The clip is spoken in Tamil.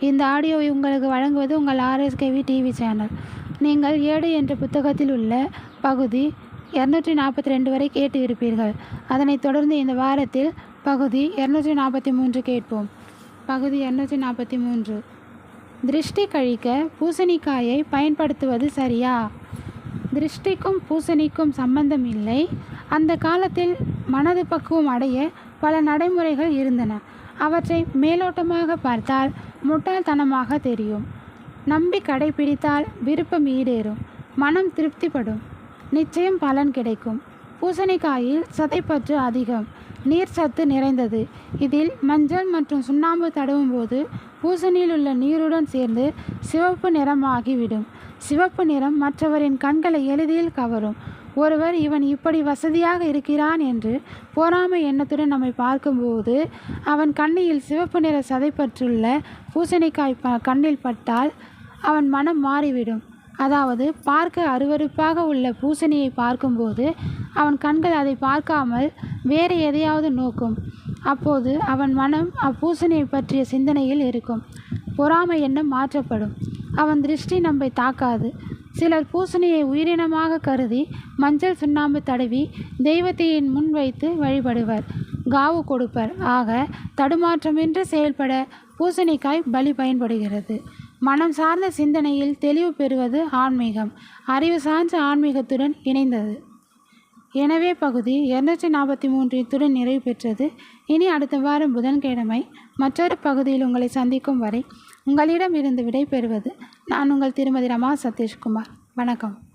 இந்த ஆடியோவை உங்களுக்கு வழங்குவது உங்கள் ஆர்எஸ்கேவி டிவி சேனல் நீங்கள் ஏடு என்ற புத்தகத்தில் உள்ள பகுதி இரநூற்றி நாற்பத்தி ரெண்டு வரை கேட்டு இருப்பீர்கள். அதனைத் தொடர்ந்து இந்த வாரத்தில் பகுதி இரநூற்றி நாற்பத்தி மூன்று கேட்போம். பகுதி இரநூற்றி நாற்பத்தி மூன்று திருஷ்டி கழிக்க பூசணிக்காயை பயன்படுத்துவது சரியா? திருஷ்டிக்கும் பூசணிக்கும் சம்பந்தம் இல்லை. அந்த காலத்தில் மனது பக்குவம் அடைய பல நடைமுறைகள் இருந்தன. அவற்றை மேலோட்டமாக பார்த்தால் முட்டாள்தனமாக தெரியும். நம்பி கடைபிடித்தால் விருப்பம் ஈடேறும். மனம் திருப்திப்படும். நிச்சயம் பலன் கிடைக்கும். பூசணிக்காயில் சதைப்பற்று அதிகம். நீர் சத்து நிறைந்தது. இதில் மஞ்சள் மற்றும் சுண்ணாம்பு தடவும் போது பூசணியில் உள்ள நீருடன் சேர்ந்து சிவப்பு நிறமாகிவிடும். சிவப்பு நிறம் மற்றவரின் கண்களை எளிதில் கவரும். ஒருவர் இவன் இப்படி வசதியாக இருக்கிறான் என்று பொறாமை எண்ணத்துடன் நம்மை பார்க்கும்போது அவன் கண்ணியில் சிவப்பு நிற சதைப்பற்றுள்ள பூசணிக்காய் ப கண்ணில் பட்டால் அவன் மனம் மாறிவிடும். அதாவது பார்க்க அருவருப்பாக உள்ள பூசணியை பார்க்கும்போது அவன் கண்கள் அதை பார்க்காமல் வேறு எதையாவது நோக்கும். அப்போது அவன் மனம் அப்பூசணியை பற்றிய சிந்தனையில் இருக்கும். பொறாமை எண்ணம் மாற்றப்படும். அவன் திருஷ்டி நம்மை தாக்காது. சிலர் பூசணியை உயிரினமாக கருதி மஞ்சள் சுண்ணாம்பு தடவி தெய்வத்தையின் முன் வைத்து வழிபடுவர் காவு கொடுப்பர். ஆக தடுமாற்றமின்றி செயல்பட பூசணிக்காய் பலி பயன்படுகிறது. மனம் சார்ந்த சிந்தனையில் தெளிவு பெறுவது ஆன்மீகம். அறிவு சார்ந்த ஆன்மீகத்துடன் இணைந்தது. எனவே பகுதி இரநூற்றி நாற்பத்தி மூன்று இத்துடன் நிறைவு பெற்றது. இனி அடுத்த வாரம் புதன்கிழமை மற்றொரு பகுதியில் உங்களை சந்திக்கும் வரை உங்களிடம் இருந்து விடை பெறுவது நான் உங்கள் திருமதி ரமா சதீஷ்குமார். வணக்கம்.